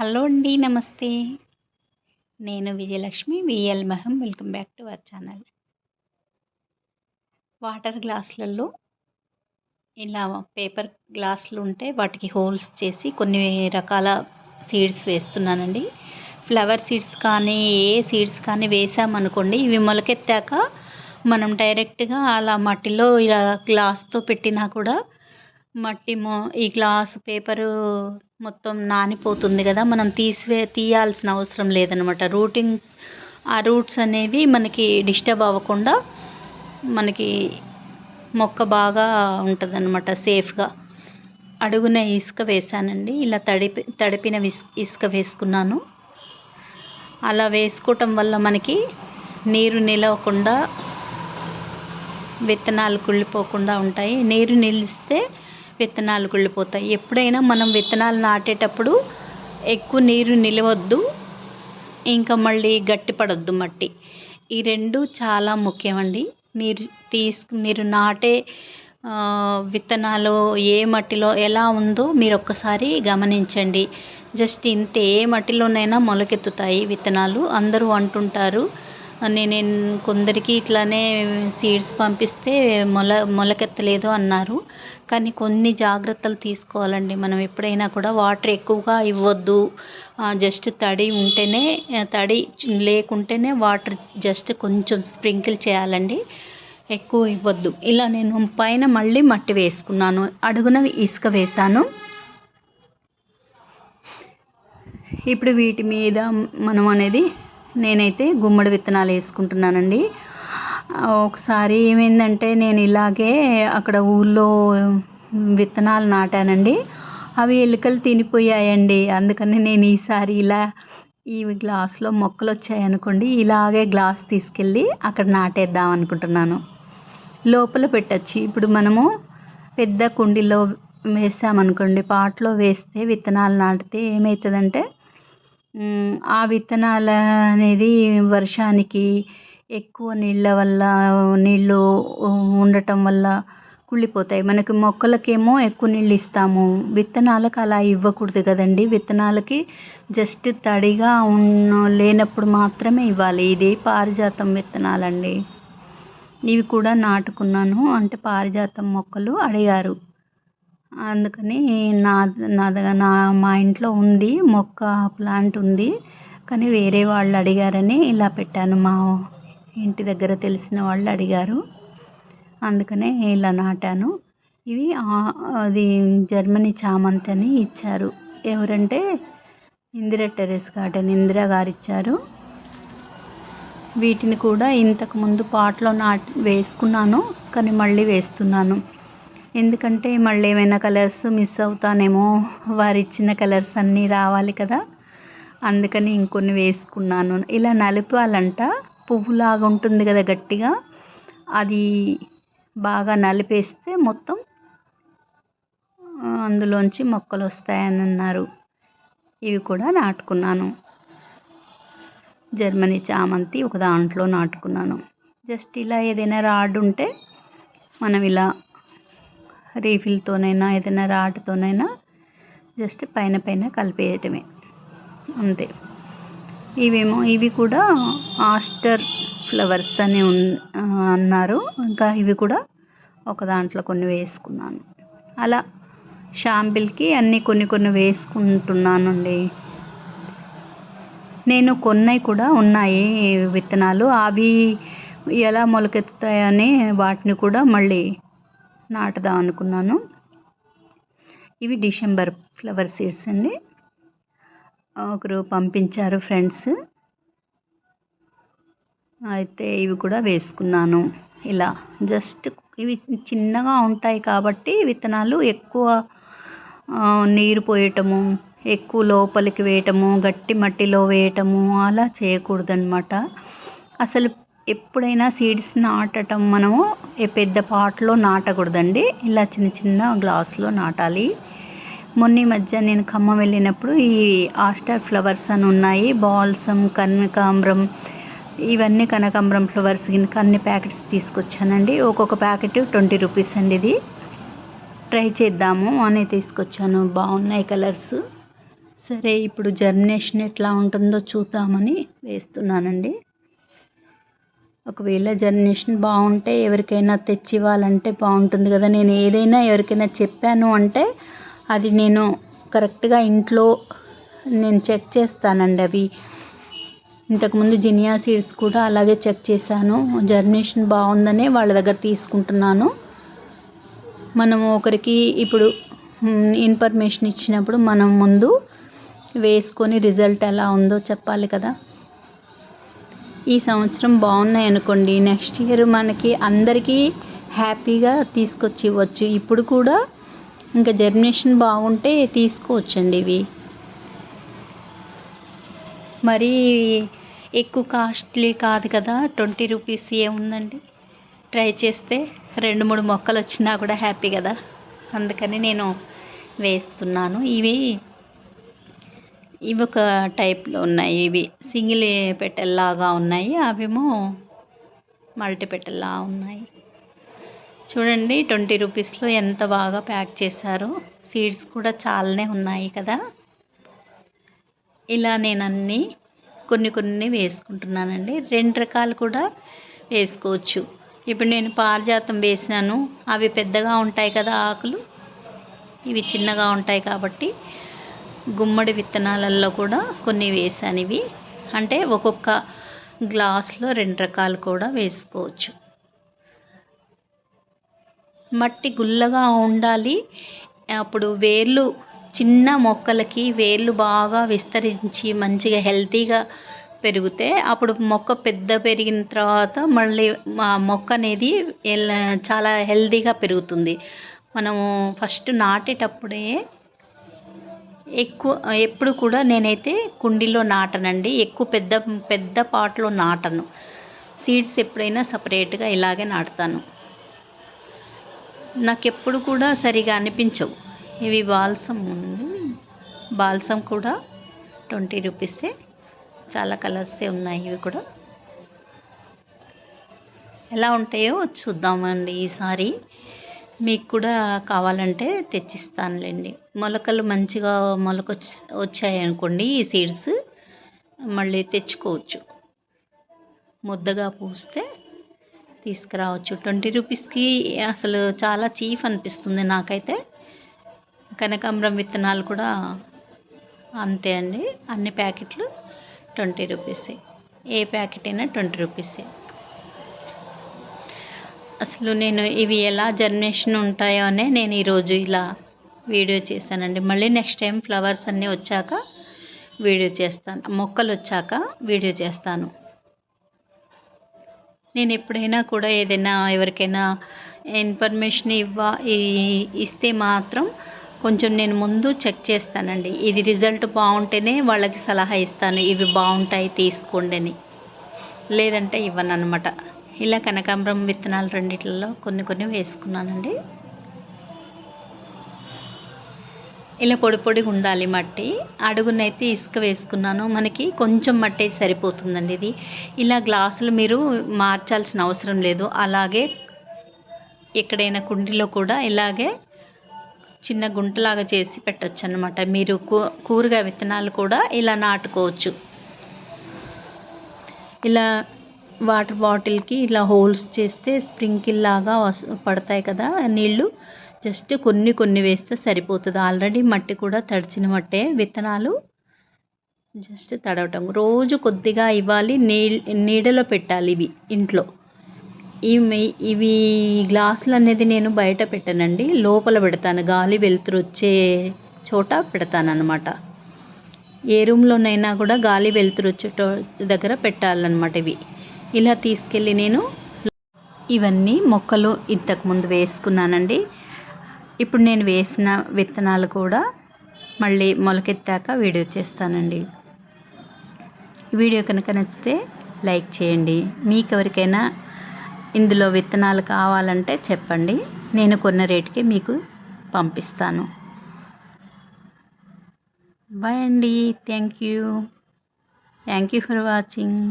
Hello అండి నమస్తే. నేను Vijayalakshmi VL మహం. Welcome back to our channel. Water గ్లాసులలో ఇలా పేపర్ గ్లాసులు ఉంటే వాటికి హోల్స్ చేసి కొన్ని రకాల సీడ్స్ వేస్తున్నానండి. ఫ్లవర్ సీడ్స్ కానీ ఏ సీడ్స్ కానీ వేసామనుకోండి ఇవి మొలకెత్తాక మనం డైరెక్ట్గా అలా మట్టిలో ఇలా గ్లాస్తో పెట్టినా కూడా మట్టి మో ఈ గ్లాస్ పేపరు మొత్తం నానిపోతుంది కదా మనం తీసివే తీయాల్సిన అవసరం లేదనమాట రూటింగ్స్ ఆ రూట్స్ అనేవి మనకి డిస్టర్బ్ అవ్వకుండా మనకి మొక్క బాగా ఉంటుంది అనమాట సేఫ్గా. అడుగున ఇసుక వేసానండి ఇలా తడిపి తడిపిన ఇసుక వేసుకున్నాను. అలా వేసుకోవటం వల్ల మనకి నీరు నిలవకుండా విత్తనాలు కుళ్ళిపోకుండా ఉంటాయి. నీరు నిలిస్తే విత్తనాలు కుళ్ళిపోతాయి. ఎప్పుడైనా మనం విత్తనాలు నాటేటప్పుడు ఎక్కువ నీరు నిలవద్దు ఇంకా మళ్ళీ గట్టిపడొద్దు మట్టి. ఈ రెండు చాలా ముఖ్యమండి. మీరు తీసుకు మీరు నాటే విత్తనాలు ఏ మట్టిలో ఎలా ఉందో మీరు ఒక్కసారి గమనించండి. జస్ట్ ఇంత ఏ మట్టిలోనైనా మొలకెత్తుతాయి విత్తనాలు. అందరూ అంటుంటారు నేను కొందరికి ఇట్లానే సీడ్స్ పంపిస్తే మొల మొలకెత్తలేదు అన్నారు. కానీ కొన్ని జాగ్రత్తలు తీసుకోవాలండి. మనం ఎప్పుడైనా కూడా వాటర్ ఎక్కువగా ఇవ్వద్దు. జస్ట్ తడి ఉంటేనే తడి లేకుంటేనే వాటర్ జస్ట్ కొంచెం స్ప్రింకిల్ చేయాలండి. ఎక్కువ ఇవ్వద్దు. ఇలా నేను పైన మళ్ళీ మట్టి వేసుకున్నాను. అడుగున ఇసుక వేసాను ఇప్పుడు వీటి మీద మనం అనేది నేనైతే గుమ్మడి విత్తనాలు వేసుకుంటున్నానండి. ఒకసారి ఏమైందంటే నేను ఇలాగే అక్కడ ఊళ్ళో విత్తనాలు నాటానండి. అవి ఎలుకలు తినిపోయాయండి. అందుకని నేను ఈసారి ఇలా ఈ గ్లాస్లో మొక్కలు వచ్చాయనుకోండి ఇలాగే గ్లాస్ తీసుకెళ్ళి అక్కడ నాటేద్దాం అనుకుంటున్నాను. లోపల పెట్టచ్చు. ఇప్పుడు మనము పెద్ద కుండీలో వేసామనుకోండి పాట్లో వేస్తే విత్తనాలు నాటితే ఏమవుతుందంటే ఆ విత్తనాలు అనేది వర్షానికి ఎక్కువ నీళ్ళ వల్ల నీళ్ళు ఉండటం వల్ల కుళ్ళిపోతాయి. మనకి మొక్కలకేమో ఎక్కువ నీళ్ళు ఇస్తాము. విత్తనాలకు అలా ఇవ్వకూడదు కదండి. విత్తనాలకి జస్ట్ తడిగా ఉన్న లేనప్పుడు మాత్రమే ఇవ్వాలి. ఇది పారిజాతం విత్తనాలండి. ఇవి కూడా నాటుకున్నాను. అంటే పారిజాతం మొక్కలు అడిగారు. అందుకని నా నాది నా మా ఇంట్లో ఉంది మొక్క ప్లాంట్ ఉంది. కానీ వేరే వాళ్ళు అడిగారని ఇలా పెట్టాను. మా ఇంటి దగ్గర తెలిసిన వాళ్ళు అడిగారు. అందుకనే ఇలా నాటాను. ఇవి అది జర్మనీ చామంతి అని ఇచ్చారు. ఎవరంటే ఇందిరా టెరెస్ గార్డెన్ ఇందిరా గారు ఇచ్చారు. వీటిని కూడా ఇంతకుముందు పాటలో నాటి వేసుకున్నాను. కానీ మళ్ళీ వేస్తున్నాను. ఎందుకంటే మళ్ళీ ఏమైనా కలర్స్ మిస్ అవుతానేమో వారు ఇచ్చిన కలర్స్ అన్నీ రావాలి కదా. అందుకని ఇంకొన్ని వేసుకున్నాను. ఇలా నలిపాలంట. పువ్వులాగా ఉంటుంది కదా గట్టిగా. అది బాగా నలిపేస్తే మొత్తం అందులోంచి మొక్కలు వస్తాయని అన్నారు. ఇవి కూడా నాటుకున్నాను. జర్మనీ చామంతి ఒక దాంట్లో నాటుకున్నాను. జస్ట్ ఇలా ఏదైనా రాడ్ ఉంటే మనం ఇలా రీఫిల్తోనైనా ఏదైనా రాడ్తోనైనా జస్ట్ పైన పైన కలిపేయటమే. అంతే. ఇవేమో ఇవి కూడా ఆస్టర్ ఫ్లవర్స్ అని అన్నారు. ఇంకా ఇవి కూడా ఒక దాంట్లో కొన్ని వేసుకున్నాను. అలా షాంపిల్కి అన్నీ కొన్ని కొన్ని వేసుకుంటున్నానండి. నేను కొన్నవి కూడా ఉన్నాయి విత్తనాలు. అవి ఎలా మొలకెత్తుతాయని వాటిని కూడా మళ్ళీ నాటుదాం అనుకున్నాను. ఇవి డిసెంబర్ ఫ్లవర్ సీడ్స్ అండి. ఒకరు పంపించారు ఫ్రెండ్స్. అయితే ఇవి కూడా వేసుకున్నాను. ఇలా జస్ట్ ఇవి చిన్నగా ఉంటాయి కాబట్టి విత్తనాలు ఎక్కువ నీరు పోయటము ఎక్కువ లోపలికి వేయటము గట్టి మట్టిలో వేయటము అలా చేయకూడదనమాట అసలు ఎప్పుడైనా సీడ్స్ నాటటం మనము పెద్ద పాట్లో నాటకూడదండి. ఇలా చిన్న చిన్న గ్లాసులో నాటాలి. మొన్న మధ్య నేను ఖమ్మం వెళ్ళినప్పుడు ఈ ఆస్టర్ ఫ్లవర్స్ అని ఉన్నాయి. బాల్సం కనకాంబరం ఇవన్నీ కనకాంబరం ఫ్లవర్స్ కనుక అన్ని ప్యాకెట్స్ తీసుకొచ్చానండి. ఒక్కొక్క ప్యాకెట్ ట్వంటీ రూపీస్ అండి ఇది. ట్రై చేద్దాము అనే తీసుకొచ్చాను. బాగున్నాయి కలర్స్. సరే ఇప్పుడు జర్మినేషన్ ఎట్లా ఉంటుందో చూద్దామని వేస్తున్నానండి. ఒకవేళ జర్నేషన్ బాగుంటే ఎవరికైనా తెచ్చి ఇవ్వాలంటే బాగుంటుంది కదా. నేను ఏదైనా ఎవరికైనా చెప్పాను అంటే అది నేను కరెక్ట్గా ఇంట్లో నేను చెక్ చేస్తానండి అవి. ఇంతకుముందు జినియా సీడ్స్ కూడా అలాగే చెక్ చేశాను. జర్నేషన్ బాగుందనే వాళ్ళ దగ్గర తీసుకుంటున్నాను. మనము ఒకరికి ఇప్పుడు ఇన్ఫర్మేషన్ ఇచ్చినప్పుడు మనం ముందు వేసుకొని రిజల్ట్ ఎలా ఉందో చెప్పాలి కదా. ఈ సంవత్సరం బాగున్నాయి అనుకోండి. నెక్స్ట్ ఇయర్ మనకి అందరికీ హ్యాపీగా తీసుకొచ్చి ఇవ్వచ్చు. ఇప్పుడు కూడా ఇంకా జర్మినేషన్ బాగుంటే తీసుకోవచ్చండి ఇవి. మరి ఎక్కువ కాస్ట్లీ కాదు కదా. ట్వంటీ రూపీస్ ఏముందండి? ట్రై చేస్తే రెండు మూడు మొక్కలు వచ్చినా కూడా హ్యాపీ కదా. అందుకని నేను వేస్తున్నాను. ఇవి ఇవి ఒక టైప్లో ఉన్నాయి. ఇవి సింగిల్ పెట్టెల్లాగా ఉన్నాయి. అవేమో మల్టీ పెట్టెల్లా ఉన్నాయి. చూడండి ట్వంటీ రూపీస్లో ఎంత బాగా ప్యాక్ చేశారో. సీడ్స్ కూడా చాలానే ఉన్నాయి కదా. ఇలా నేను అన్నీ కొన్ని కొన్ని వేసుకుంటున్నానండి. రెండు రకాలు కూడా వేసుకోవచ్చు. ఇప్పుడు నేను పారిజాతం వేసాను అవి పెద్దగా ఉంటాయి కదా ఆకులు. ఇవి చిన్నగా ఉంటాయి కాబట్టి గుమ్మడి విత్తనాలల్లో కూడా కొన్ని వేసాను ఇవి అంటే ఒక్కొక్క గ్లాస్లో రెండు రకాలు కూడా వేసుకోవచ్చు. మట్టి గుల్లగా ఉండాలి. అప్పుడు వేర్లు చిన్న మొక్కలకి వేర్లు బాగా విస్తరించి మంచిగా హెల్తీగా పెరిగితే అప్పుడు మొక్క పెద్ద పెరిగిన తర్వాత మళ్ళీ మా మొక్క అనేది చాలా హెల్తీగా పెరుగుతుంది. మనము ఫస్ట్ నాటేటప్పుడే ఎక్కువ ఎప్పుడు కూడా నేనైతే కుండీలో నాటనండి. ఎక్కువ పెద్ద పెద్ద పాట్లో నాటను. సీడ్స్ ఎప్పుడైనా సపరేట్గా ఇలాగే నాటుతాను. నాకు ఎప్పుడు కూడా సరిగా అనిపించవు. ఇవి బాల్సమ్ బాల్సమ్ కూడా ట్వంటీ రూపీసే. చాలా కలర్సే ఉన్నాయి ఇవి కూడా. ఎలా ఉంటాయో చూద్దామండి ఈసారి. మీకు కూడా కావాలంటే తెచ్చిస్తానులేండి. మొలకలు మంచిగా మొలకొచ్చి వచ్చాయనుకోండి ఈ సీడ్స్ మళ్ళీ తెచ్చుకోవచ్చు. ముద్దగా పూస్తే తీసుకురావచ్చు. ట్వంటీ రూపీస్కి అసలు చాలా చీఫ్ అనిపిస్తుంది నాకైతే. కనకాంబరం విత్తనాలు కూడా అంతే అండి. అన్ని ప్యాకెట్లు ట్వంటీ రూపీసే. ఏ ప్యాకెట్ అయినా ట్వంటీ రూపీసే. అసలు నేను ఇవి ఎలా జర్మినేషన్ ఉంటాయో అనే నేను ఈరోజు ఇలా వీడియో చేశానండి. మళ్ళీ నెక్స్ట్ టైం ఫ్లవర్స్ అన్నీ వచ్చాక వీడియో చేస్తాను. మొక్కలు వచ్చాక వీడియో చేస్తాను. నేను ఎప్పుడైనా కూడా ఏదైనా ఎవరికైనా ఇన్ఫర్మేషన్ ఇవ్వ ఇస్తే మాత్రం కొంచెం నేను ముందు చెక్ చేస్తానండి. ఇది రిజల్ట్ బాగుంటేనే వాళ్ళకి సలహా ఇస్తాను. ఇవి బాగుంటాయి తీసుకోండి అని. లేదంటే ఇవ్వను అనమాట ఇలా కనకాంబరం విత్తనాలు రెండిట్లలో కొన్ని కొన్ని వేసుకున్నానండి. ఇలా పొడి పొడిగా ఉండాలి మట్టి. అడుగునైతే ఇసుక వేసుకున్నాను. మనకి కొంచెం మట్టి సరిపోతుందండి ఇది. ఇలా గ్లాసులు మీరు మార్చాల్సిన అవసరం లేదు. అలాగే ఎక్కడైనా కుండీలో కూడా ఇలాగే చిన్న గుంటలాగా చేసి పెట్టచ్చు అనమాట మీరు కూ కూరగాయ విత్తనాలు కూడా ఇలా నాటుకోవచ్చు. ఇలా వాటర్ బాటిల్కి ఇలా హోల్స్ చేస్తే స్ప్రింకిల్ లాగా పడతాయి కదా నీళ్ళు. జస్ట్ కొన్ని కొన్ని వేస్తే సరిపోతుంది. ఆల్రెడీ మట్టి కూడా తడిచిన మట్టే. విత్తనాలు జస్ట్ తడవటం. రోజు కొద్దిగా ఇవ్వాలి. నీ నీడలో పెట్టాలి ఇవి ఇంట్లో. ఇవి ఇవి గ్లాసులు అనేది నేను బయట పెట్టానండి. లోపల పెడతాను. గాలి వెలుతురు వచ్చే చోట పెడతానన్నమాట. ఏ రూమ్లోనైనా కూడా గాలి వెలుతురు వచ్చే దగ్గర పెట్టాలన్నమాట ఇవి. ఇలా తీసుకెళ్ళి నేను ఇవన్నీ మొక్కలు ఇంతకుముందు వేసుకున్నానండి. ఇప్పుడు నేను వేసిన విత్తనాలు కూడా మళ్ళీ మొలకెత్తాక వీడియో చేస్తానండి. వీడియో కనుక నచ్చితే లైక్ చేయండి. మీకు ఎవరికైనా ఇందులో విత్తనాలు కావాలంటే చెప్పండి. నేను కొన్న రేటుకి మీకు పంపిస్తాను. బాయ్ అండి. Thank you. Thank you for watching.